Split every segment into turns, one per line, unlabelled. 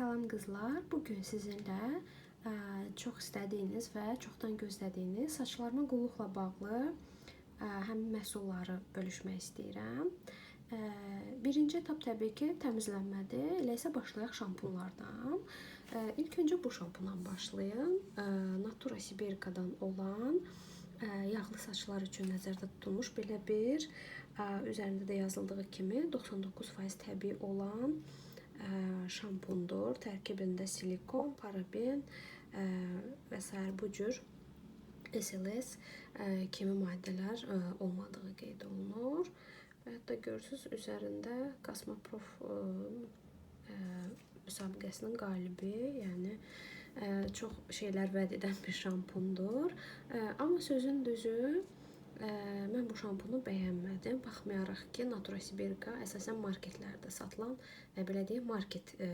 Salam qızlar. Bu gün sizinlə ə, çox istədiyiniz və çoxdan gözlədiyiniz saçlarıma qulluqla bağlı ə, həmin məhsulları bölüşmək istəyirəm. Ə, birinci etap təbii ki, təmizlənmədir. Elə isə başlayaq şampunlardan. Ə, ilk öncə bu şampundan başlayım. Ə, Natura Sibirikadan olan ə, yağlı saçlar üçün nəzərdə tutulmuş belə bir ə, üzərində də yazıldığı kimi 99% təbii olan şampundur. Tərkibində silikon, paraben ə, və sair bu cür SLS ə, kimi maddələr ə, olmadığı qeyd olunur. Və hətta görürsüz üzərində ə, müsabiqəsinin qalibi, yəni çox şeylər vəd edən bir şampundur. Amma sözün düzü mən bu şampunu bəyənmədim. Baxmayaraq ki, Natura Sibirika əsasən marketlərdə satılan və belə deyim, market ə,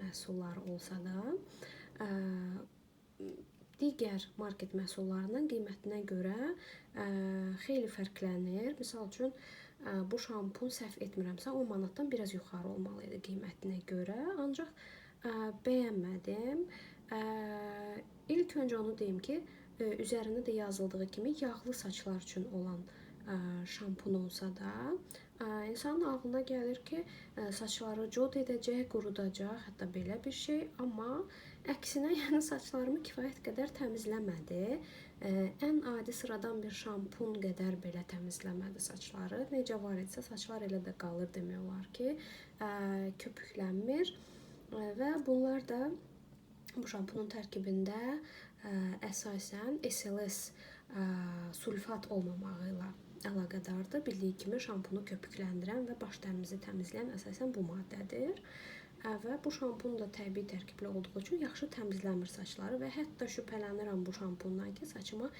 məhsulları olsa da, ə, digər market məhsullarının qiymətinə görə ə, xeyli fərqlənir. Məsəl üçün ə, bu şampun səhv etmirəmsə 10 manatdan biraz yuxarı olmalı idi qiymətinə görə. Ancaq ə, bəyənmədim. Ə, ilk öncə onu deyim ki, üzərində də yazıldığı kimi yağlı saçlar üçün olan şampun olsa da, insanın ağlına gəlir ki, saçları cod edəcək, qurudacaq, hətta belə bir şey, amma əksinə, yəni saçlarımı kifayət qədər təmizləmədi. Ən adi sıradan bir şampun qədər belə təmizləmədi saçları. Necə var idisə saçlar elə də qalır demək olar ki, köpüklənmir və bunlar da bu şampunun tərkibində əsasən SLS sulfat olmamağı ilə əlaqədardır. Bildiyi kimi şampunu köpükləndirən və baş dərimizi təmizləyən əsasən bu maddədir. Və bu şampun da təbii tərkibli olduğu üçün yaxşı təmizləmir saçları və hətta şübhələnirəm bu şampundan ki, saçıma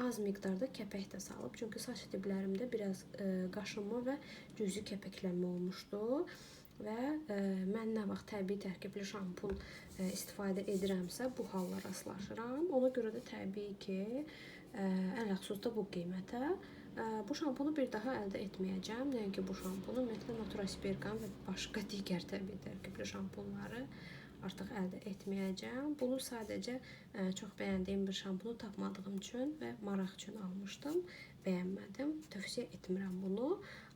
az miqdarda kəpək də salıb. Çünki saç diblərimdə biraz ə, qaşınma və cüzi kəpəklənmə olmuşdu və ə, mən nə vaxt təbii tərkibli şampun ə, istifadə edirəmsə bu hallara rastlaşıram. Ona görə də təbii ki, ə, ələxüsus da bu qiymətə ə, bu şampunu bir daha əldə etməyəcəm. Nəinki bu şampunu, ümumiyyətlə Natura Sibirkan və başqa digər təbii tərkibli şampunları artıq əldə etməyəcəm. Bunu sadəcə ə, çox bəyəndiyim bir şampunu tapmadığım üçün və maraq üçün almışdım. Bəyənmədim. Tövsiyə etmirəm bunu.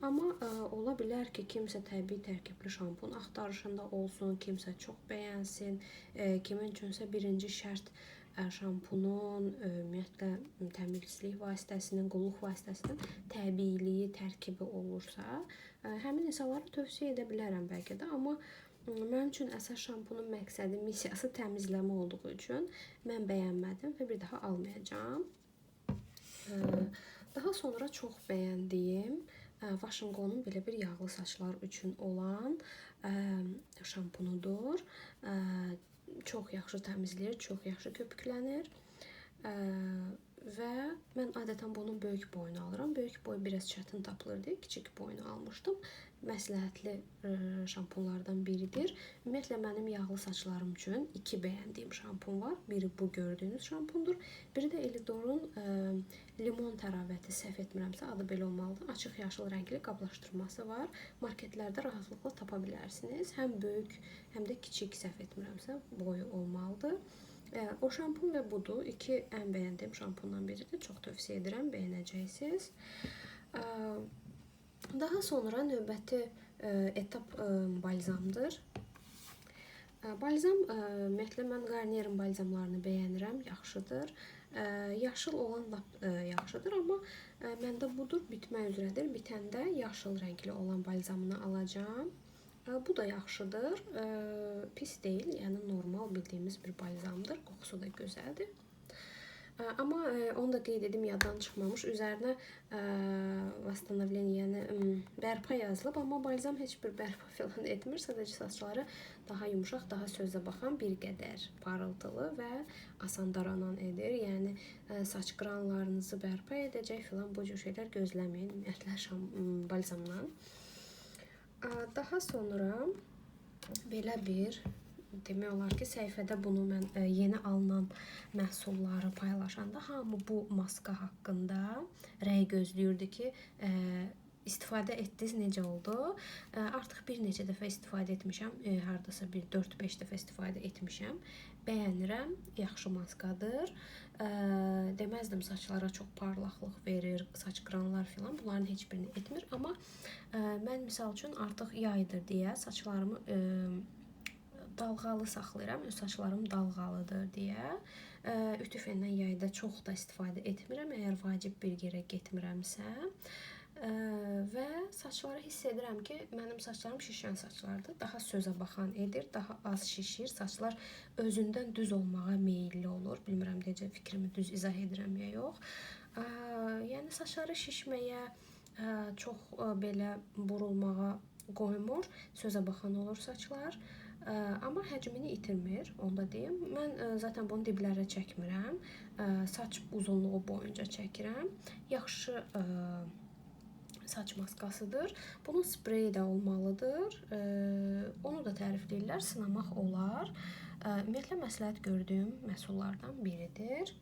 Amma ə, ola bilər ki, kimsə təbii tərkibli şampun axtarışında olsun, kimsə çox bəyənsin, ə, kimin üçünsə birinci şərt şampunun, ümumiyyətlə təmizlik vasitəsinin, qulluq vasitəsinin təbiiliyi, tərkibi olursa, həmin insanlara tövsiyə edə bilərəm bəlkə də, amma mənim üçün əsas şampunun məqsədi, missiyası təmizləmə olduğu üçün mən bəyənmədim və bir daha almayacağam. Daha sonra çox bəyəndiyim ə, Washingtonun belə bir yağlı saçlar üçün olan şampunudur. Çox yaxşı təmizləyir, çox yaxşı köpüklənir. Və mən adətən bunun böyük boyunu alıram. Böyük boy biraz çətin tapılır deyə kiçik boyunu almışdım. Məsləhətli ə, şampunlardan biridir. Ümumiyyətlə mənim yağlı saçlarım üçün iki bəyəndiyim şampun var. Biri bu gördüyünüz şampundur. Biri də Elidor'un ə, limon təravəti səhv etmirəmsə adı belə olmalıdır. Açıq yaşıl rəngli qablaşdırması var. Marketlərdə rahatlıqla tapa bilərsiniz. Həm böyük, həm də kiçik səhv etmirəmsə boyu olmalıdır. Ə, O şampun və budur. İki ən bəyəndiyim şampundan biridir. Çox tövsiyə edirəm, bəyənəcəksiniz. Ə, Daha sonra növbəti ə, etap ə, balzamdır. Ə, Balzam ə, ümumiyyətlə mən Garnier'in balzamlarını bəyənirəm, yaxşıdır. Yaşıl olan lap yaxşıdır, amma məndə budur bitmək üzrədir. Bitəndə yaşıl rəngli olan balzamını alacağam. Ee, bu da yaxşıdır. Ee, pis deyil, yəni normal bildiyimiz bir balzamdır. Qoxusu da gözəldir. Ee, amma e, onu da qeyd edim, yaddan çıxmamış. Üzərinə e, vastanovleniyə, yəni bərpa yazılıb, amma balzam heç bir bərpa filan etmir. Sadəcə saçları daha yumşaq, daha sözə baxan bir qədər parıltılı və asan daranan edir. Yəni e, saç qıranlarınızı bərpa edəcək filan bu cür şeylər gözləməyin ümumiyyətlə balzamdan. Ə, Daha sonra belə bir demək olar ki, səhifədə bunu mən ə, yeni alınan məhsulları paylaşanda hamı bu maska haqqında rəy gözləyirdi ki, ə, istifadə etdiniz, necə oldu? Ə, Artıq bir neçə dəfə istifadə etmişəm. Ə, Hardasa bir 4-5 dəfə istifadə etmişəm. Bəyənirəm. Yaxşı maskadır. Ə, Deməzdim saçlara çox parlaqlıq verir, saç qıranlar filan. Bunların heç birini etmir, amma ə, mən misal üçün artıq yaydır deyə saçlarımı ə, dalğalı saxlayıram. Öz saçlarım dalğalıdır deyə. Ütü yayda çox da istifadə etmirəm, əgər vacib bir yerə getmirəmsə. Və saçları hiss edirəm ki, mənim saçlarım şişən saçlardır. Daha sözə baxan edir, daha az şişir. Saçlar özündən düz olmağa meylli olur. Bilmirəm necə fikrimi düz izah edirəm ya yox. Ə, Yəni saçları şişməyə, ə, çox ə, belə burulmağa qoymur. Sözə baxan olur saçlar. Ə, Amma həcmini itirmir, onu da deyim. Mən ə, zaten bunu diblərə çəkmirəm. Ə, Saç uzunluğu boyunca çəkirəm. Yaxşı ə, saç maskasıdır. Bunun spreyi də olmalıdır. Ə, Onu da tərifləyirlər, sınamaq olar. Ə, Ümumiyyətlə məsləhət gördüyüm məhsullardan biridir.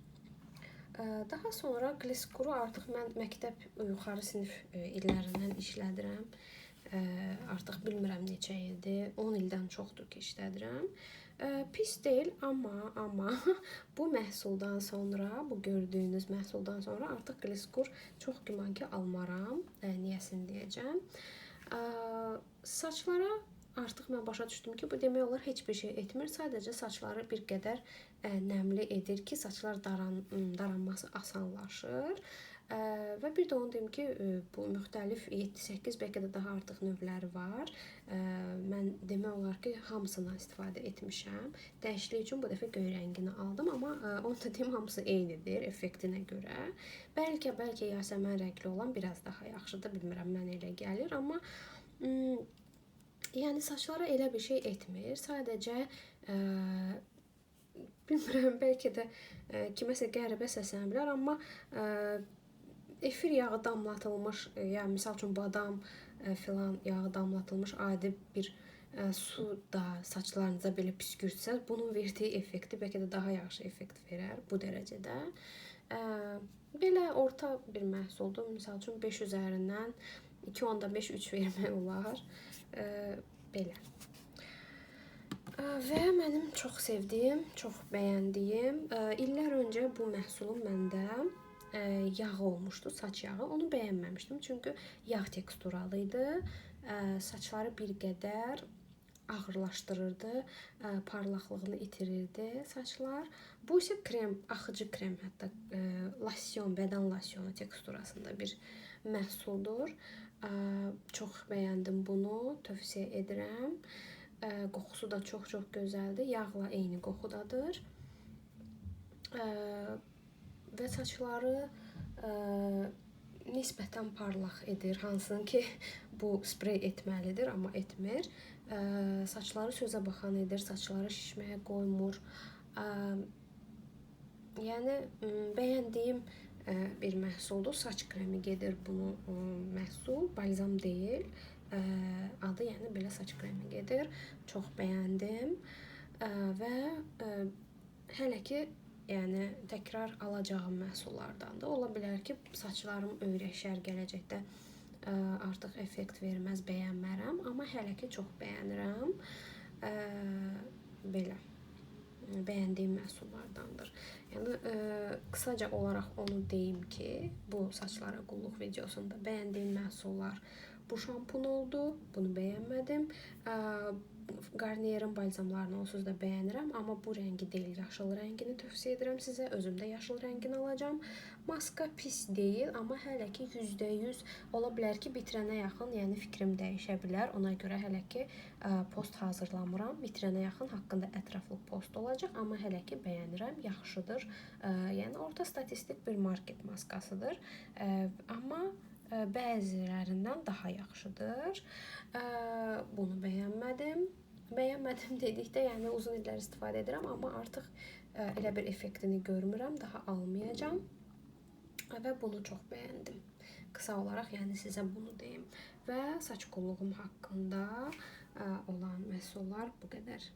Daha sonra gliskuru artıq mən məktəb yuxarı sinif illərindən işlədirəm. Artıq bilmirəm neçə ildir. 10 ildən çoxdur ki, işlədirəm. Ə, Pis deyil, amma amma bu məhsuldan sonra, bu gördüyünüz məhsuldan sonra artıq gliskur çox güman ki, almaram. Ə, Niyəsini deyəcəm. Ə, Saçlara artıq mən başa düşdüm ki, bu demək olar heç bir şey etmir. Sadəcə saçları bir qədər ə, nəmli edir ki, saçlar daran daranması asanlaşır. Ə, Və bir də onu deyim ki, ə, bu müxtəlif 7-8 bəlkə də daha artıq növləri var. Ə, Mən demək olar ki, hamısından istifadə etmişəm. Dəyişiklik üçün bu dəfə göy rəngini aldım, amma ə, onu da deyim hamısı eynidir effektinə görə. Bəlkə bəlkə yasəmən rəngli olan biraz daha yaxşıdır, bilmirəm, mən elə gəlir, amma ım, yəni saçlara elə bir şey etmir. Sadəcə ə, bilmirəm, bəlkə də ə, kiməsə qəribə səslənə bilər, amma ə, efir yağı damlatılmış, ya misal üçün badam filan yağı damlatılmış adi bir ə, su da saçlarınıza belə püskürtsəz, bunun verdiyi effekti bəlkə də daha yaxşı effekt verər bu dərəcədə. Ə, Belə orta bir məhsuldur. Misal üçün 5 üzərindən 2.5 3 vermək olar. Ə, Belə. Ə, Və mənim çox sevdiyim, çox bəyəndiyim, ə, illər öncə bu məhsulun məndə yağı olmuşdu, saç yağı. Onu bəyənməmişdim, çünki yağ teksturalı idi. Saçları bir qədər ağırlaşdırırdı, ə, parlaqlığını itirirdi saçlar. Bu isə krem, axıcı krem, hətta ə, losyon, bədən losyonu teksturasında bir məhsuldur. Ə, Çox bəyəndim bunu, tövsiyə edirəm. Ə, Qoxusu da çox-çox gözəldir. Yağla eyni qoxudadır. Ə, Və saçları ə, nisbətən parlaq edir, hansını ki, bu sprey etməlidir, amma etmir. Ə, Saçları sözə baxan edir, saçları şişməyə qoymur. Ə, Yəni m, bəyəndiyim ə, bir məhsuldur. Saç kremi gedir bunu ə, məhsul, balzam deyil. Ə, Adı yəni belə saç kremi gedir. Çox bəyəndim. Ə, Və ə, hələ ki yəni təkrar alacağım məhsullardandır. Ola bilər ki, saçlarım öyrəşər gələcəkdə ə, artıq effekt verməz, bəyənmərəm, amma hələ ki çox bəyənirəm. Ə, Belə bəyəndiyim məhsullardandır. Yəni ə, qısaca olaraq onu deyim ki, bu saçlara qulluq videosunda bəyəndiyim məhsullar bu şampun oldu. Bunu bəyənmədim. Garnier'in balzamlarını onsuz da bəyənirəm, amma bu rəngi deyil, yaşıl rəngini tövsiyə edirəm sizə. Özüm də yaşıl rəngini alacağam. Maska pis deyil, amma hələ ki %100 ola bilər ki, bitirənə yaxın, yəni fikrim dəyişə bilər. Ona görə hələ ki post hazırlamıram. Bitirənə yaxın haqqında ətraflı post olacaq, amma hələ ki bəyənirəm, yaxşıdır. Yəni orta statistik bir market maskasıdır. Amma bəzilərindən daha yaxşıdır. Ə, Bunu bəyənmədim. Bəyənmədim dedikdə, yəni uzun illər istifadə edirəm, amma artıq ə, elə bir effektini görmürəm, daha almayacağam. Və bunu çox bəyəndim. Qısa olaraq, yəni sizə bunu deyim. Və saç qulluğum haqqında ə, olan məhsullar bu qədər.